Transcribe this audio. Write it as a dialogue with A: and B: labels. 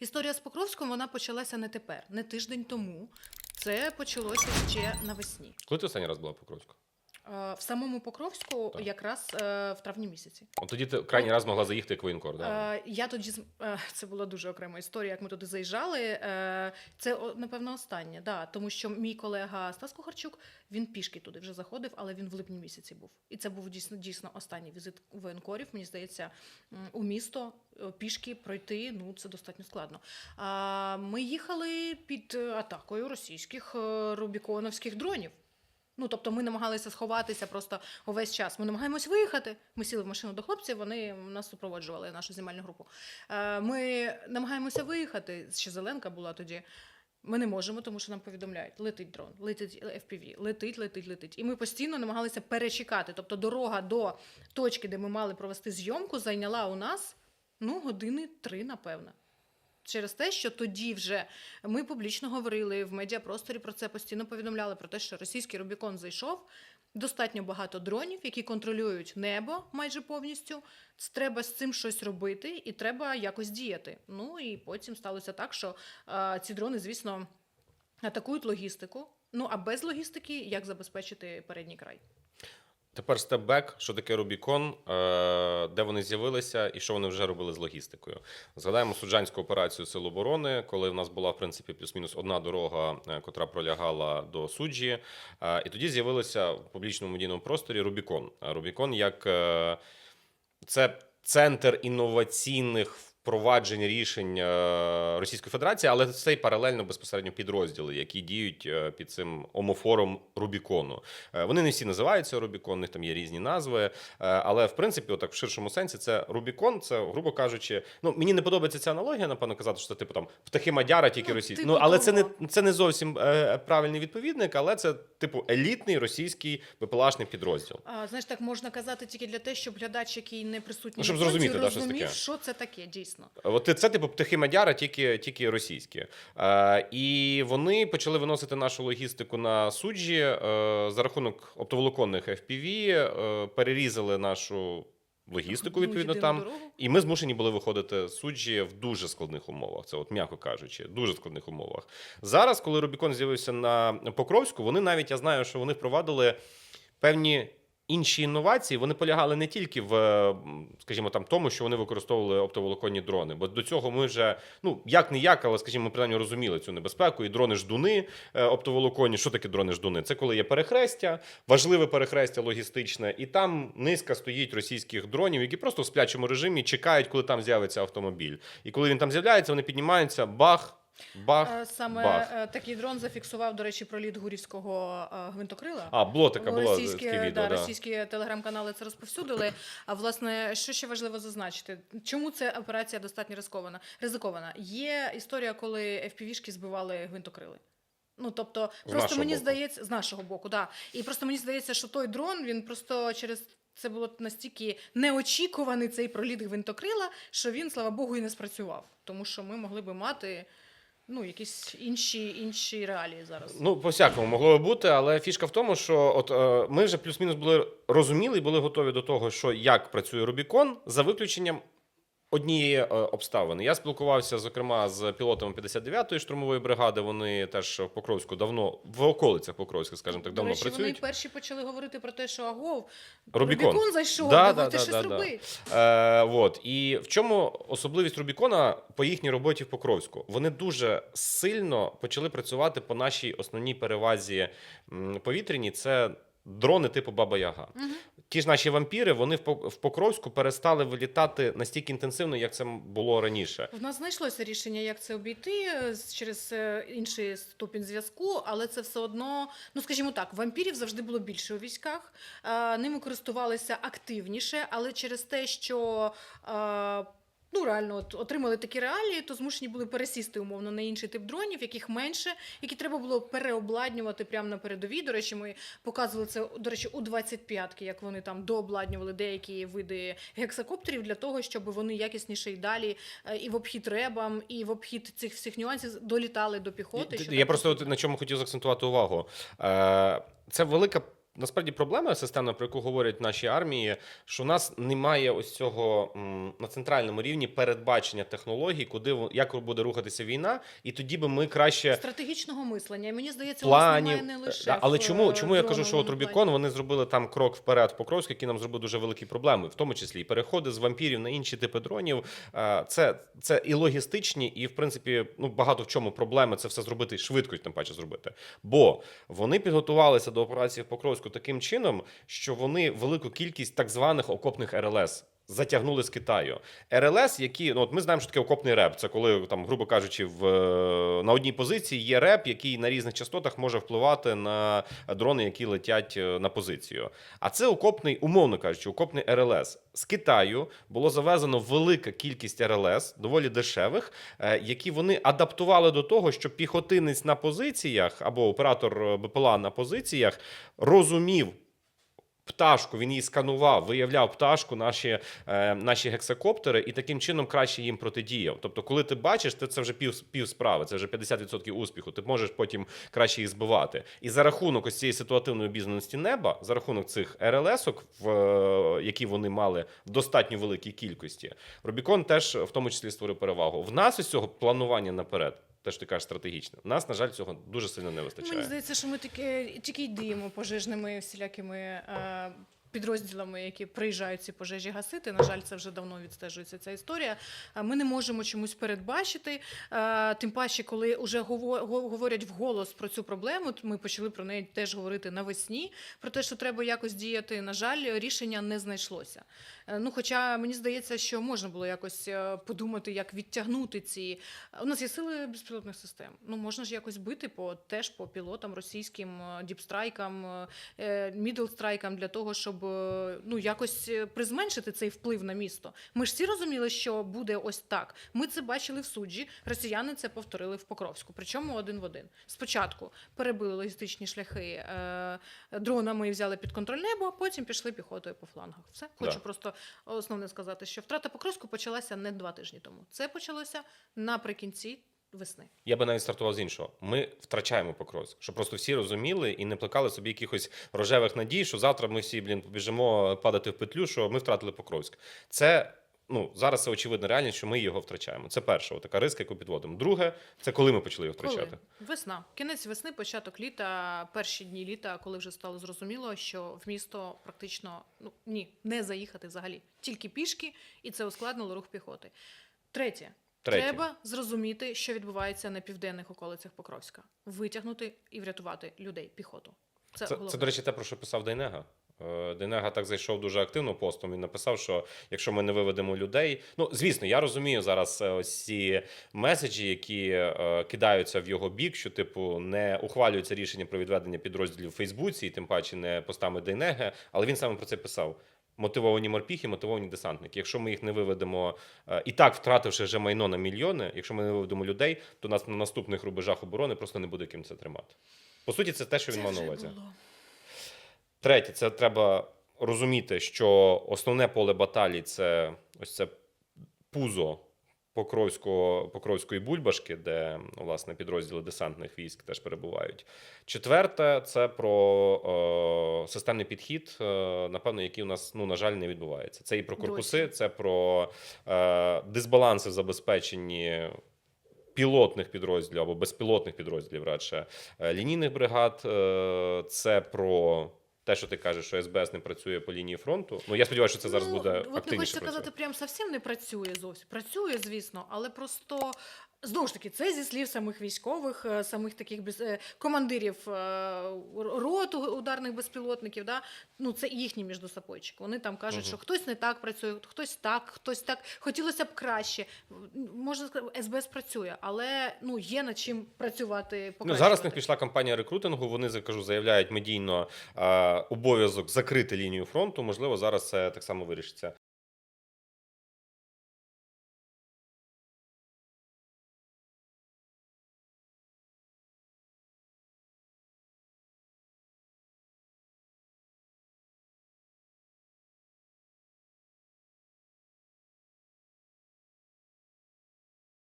A: Історія з Покровськом вона почалася не тепер, не тиждень тому. Це почалося ще навесні.
B: Коли ти останній раз була в Покровську?
A: Е, В самому Покровську
B: Так.
A: якраз е, в травні місяці.
B: От тоді ти крайній раз могла заїхати як воєнкор, да?
A: Е, Я тоді з- е, це була дуже окрема історія, як ми туди заїжджали. Е, Це о, напевно останнє, да, тому що мій колега Стас Кухарчук він пішки туди вже заходив, але він в липні місяці був. І це був дійсно дійсно останній візит воєнкорів. Мені здається, м, у місто е, пішки пройти. Ну це достатньо складно. А ми їхали під е, атакою російських е, рубіконовських дронів. Ну, тобто ми намагалися сховатися просто увесь час. Ми намагаємось виїхати. Ми сіли в машину до хлопців, вони нас супроводжували, нашу знімальну групу. Е, Ми намагаємося виїхати. Ще Зеленка була тоді. Ми не можемо, тому що нам повідомляють: летить дрон, летить FPV, летить, летить, летить. І ми постійно намагалися перечекати. Тобто дорога до точки, де ми мали провести зйомку, зайняла у нас ну, години три, напевно. Через те, що тоді вже ми публічно говорили в медіапросторі про це, постійно повідомляли про те, що російський Рубікон зайшов. Достатньо багато дронів, які контролюють небо майже повністю. Треба з цим щось робити, і треба якось діяти. Ну і потім сталося так, що е, ці дрони, звісно, атакують логістику. Ну а без логістики як забезпечити передній край?
B: Тепер степ-бек, що таке Рубікон, е, де вони з'явилися і що вони вже робили з логістикою. Згадаємо суджанську операцію Сил оборони, коли в нас була в принципі плюс-мінус одна дорога, е, котра пролягала до суджі. Е, І тоді з'явилося в публічному медійному просторі Рубікон. Рубікон як це центр інноваційних впроваджень рішень е, Російської Федерації, але це й паралельно безпосередньо підрозділи, які діють е, під цим омофором Рубікону. Е, Вони не всі називаються Рубікон, у них там є різні назви. Але в принципі, отак в ширшому сенсі, це Рубікон, це, грубо кажучи, ну мені не подобається ця аналогія, напевно, казати, що це типу там птахи Мадяра, тільки
A: Ну,
B: російські. Ну але це не це не зовсім правильний відповідник, але це типу елітний російський БПЛАшний підрозділ.
A: А, знаєш, так можна казати тільки для того, щоб глядач, який не присутній
B: Ну, щоб
A: на фронті,
B: зрозуміти, що це таке.
A: що це таке, дійсно.
B: От це типу птахи Мадяра, тільки, тільки російські. Е, і вони почали виносити нашу логістику на суджі е, за рахунок оптоволоконних FPV, е, перерізали нашу логістику, відповідно, там.
A: дорогу.
B: І ми змушені були виходити з суджі в дуже складних умовах. Це, от м'яко кажучи, дуже складних умовах. Зараз, коли Рубікон з'явився на Покровську, вони навіть я знаю, що вони впровадили певні. Інші інновації вони полягали не тільки в, скажімо, там тому, що вони використовували оптоволоконні дрони. Бо до цього ми вже ну як не як, але скажімо, ми принаймні розуміли цю небезпеку. І дрони ждуни е, оптоволоконні. Що таке дрони ждуни? Це коли є перехрестя, важливе перехрестя логістичне, і там низка стоїть російських дронів, які просто в сплячому режимі чекають, коли там з'явиться автомобіль. І коли він там з'являється, вони піднімаються, бах, бах.
A: Е, Саме
B: бах.
A: е, такий дрон зафіксував, до речі, проліт гурівського е, гвинтокрила.
B: А, було таке, було
A: російські,
B: таке відео.
A: да,
B: Да,
A: російські телеграм-канали це розповсюдили. А власне, що ще важливо зазначити? Чому ця операція достатньо ризикована? Ризикована. Є історія, коли FPV-шки збивали гвинтокрили. Ну тобто,
B: З
A: просто мені
B: боку.
A: здається, з нашого боку, да. І просто мені здається, що той дрон він просто через. Це було настільки неочікуваний цей проліт гвинтокрила, що він, слава Богу, і не спрацював. Тому що ми могли би мати ну, якісь інші, інші реалії зараз.
B: Ну, по-всякому могло би бути, але фішка в тому, що от е, ми вже плюс-мінус були розуміли і були готові до того, що як працює Рубікон, за виключенням однієї е, обставини. Я спілкувався, зокрема, з пілотами 59-ї штурмової бригади. Вони теж в Покровську давно в околицях Покровська, скажімо так,
A: До
B: давно
A: речі,
B: працюють.
A: вони перші почали говорити про те, що агов,
B: Рубікон.
A: Рубікон, зайшов,
B: Да, да, да,
A: щось
B: да, да. Е, от. І в чому особливість Рубікона по їхній роботі в Покровську? Вони дуже сильно почали працювати по нашій основній перевазі повітряній. Це дрони типу Баба Яга.
A: Мгм.
B: Ті ж наші вампіри вони в Пок- Покровську перестали вилітати настільки інтенсивно, як це було раніше.
A: В нас знайшлося рішення, як це обійти е, через е, інший ступінь зв'язку, але це все одно, ну скажімо так, вампірів завжди було більше у військах. е, Ними користувалися активніше, але через те, що. Ну, реально, от, отримали такі реалії, то змушені були пересісти умовно на інший тип дронів, яких менше, які треба було переобладнювати прямо на передовій. До речі, ми показували це, до речі, у 25-ки, як вони там дообладнювали деякі види гексакоптерів для того, щоб вони якісніше і далі е, і в обхід ребам, і в обхід цих всіх нюансів долітали до піхоти. Що
B: Я просто на чому хотів заакцентувати увагу. Е, Це велика. Насправді проблема системна, про яку говорять наші армії, що у нас немає ось цього на центральному рівні передбачення технологій, куди як буде рухатися війна, і тоді би ми краще
A: Стратегічного мислення. Мені здається, у нас немає не лише.
B: Да, але
A: в,
B: чому,
A: е,
B: чому я кажу, що от Рубікон вони зробили там крок вперед в Покровську, який нам зробив дуже великі проблеми, в тому числі і переходи з вампірів на інші типи дронів. Е, Це, це і логістичні, і в принципі, ну багато в чому проблеми це все зробити швидко, тим паче зробити. Бо вони підготувалися до операції в Покровську таким чином, що вони велику кількість так званих окопних РЛС. Затягнули з Китаю. РЛС, які ну от ми знаємо, що таке окопний реп. Це коли там, грубо кажучи, в е, на одній позиції є реп, який на різних частотах може впливати на дрони, які летять е, на позицію. А це окопний, умовно кажучи, окопний РЛС. З Китаю було завезено велика кількість РЛС, доволі дешевих, е, які вони адаптували до того, щоб піхотинець на позиціях або оператор БПЛА на позиціях розумів. Пташку він її сканував, виявляв пташку, наші, е, наші гексакоптери, і таким чином краще їм протидіяв. Тобто, коли ти бачиш, ти це вже пів, пів справи, це вже 50% успіху. Ти можеш потім краще їх збивати. І за рахунок ось цієї ситуативної обізнаності неба, за рахунок цих РЛС-ок, в, е, які вони мали в достатньо великій кількості, Рубікон теж в тому числі створив перевагу. В нас із цього планування наперед. Те, що ти кажеш, стратегічне. Нас, на жаль, цього дуже сильно не вистачає.
A: Мені здається, що ми таке тільки й діємо пожежними всілякими е, підрозділами, які приїжджають ці пожежі гасити. На жаль, це вже давно відстежується ця історія. Ми не можемо чомусь передбачити. Е, тим паче, коли вже говорять вголос про цю проблему, ми почали про неї теж говорити навесні. Про те, що треба якось діяти. На жаль, рішення не знайшлося. Е, Ну, хоча мені здається, що можна було якось е, подумати, як відтягнути ці. У нас є сили безпілотних систем. Ну можна ж якось бити по теж по пілотам російським, е, діпстрайкам, е, мідлстрайкам для того, щоб е, ну якось е, призменшити цей вплив на місто. Ми ж всі розуміли, що буде ось так. Ми це бачили в суджі. Росіяни це повторили в Покровську. Причому один в один. Спочатку перебили логістичні шляхи е, дронами і взяли під контроль небо, а потім пішли піхотою по флангах. Все хочу
B: Да.
A: просто основне сказати, що втрата Покровську почалася не два тижні тому. Це почалося наприкінці весни.
B: Я би навіть стартував з іншого. Ми втрачаємо Покровськ, щоб просто всі розуміли і не плекали собі якихось рожевих надій, що завтра ми всі блін побіжимо падати в петлю, що ми втратили Покровськ. Це ну зараз це очевидна реальність, що ми його втрачаємо. Це перша така риска, яку підводимо. Друге, це коли ми почали його втрачати.
A: Коли? Весна. Кінець весни, початок літа, перші дні літа, коли вже стало зрозуміло, що в місто практично ну ні, не заїхати взагалі. Тільки пішки, і це ускладнило рух піхоти. Третє.
B: Третє.
A: Треба зрозуміти, що відбувається на південних околицях Покровська, витягнути і врятувати людей, піхоту. Це,
B: Це, це, до речі, те, про що писав Дейнега. Е, Дейнега так зайшов дуже активно постом. Він написав, що якщо ми не виведемо людей, ну звісно, я розумію зараз е, ось ці меседжі, які е, кидаються в його бік, що типу не ухвалюється рішення про відведення підрозділів в Фейсбуці, і тим паче не постами Дейнеги, але він саме про це писав. Мотивовані морпіхи, мотивовані десантники. Якщо ми їх не виведемо е, і так втративши вже майно на мільйони, якщо ми не виведемо людей, то нас на наступних рубежах оборони просто не буде ким це тримати. По суті, це те, що він мав на увазі. Третє, це треба розуміти, що основне поле баталій це ось це пузо Покровського, Покровської бульбашки, де власне підрозділи десантних військ теж перебувають. Четверте, це про е, системний підхід, е, напевно, який у нас, ну, на жаль, не відбувається. Це і про корпуси, це про е, дисбаланси в забезпеченні. Пілотних підрозділів або безпілотних підрозділів, радше е, лінійних бригад. Е, Це про те, що ти кажеш, що СБС не працює по лінії фронту. Ну я сподіваюся, що це зараз
A: Ну,
B: буде
A: От не хочеться казати, прям зовсім не працює зовсім. Працює, звісно, але просто. Знову ж таки, це зі слів самих військових, е, самих таких без, е, командирів е, рот ударних безпілотників. Да? Ну, це їхні міждосапойчики. Вони там кажуть,
B: Мгм.
A: що хтось не так працює, хтось так, хтось так. Хотілося б краще. Можна сказати, СБС працює, але ну, є над чим працювати.
B: Ну, зараз них пішла кампанія рекрутингу. Вони кажу, заявляють медійно обов'язок закрити лінію фронту. Можливо, зараз це так само вирішиться.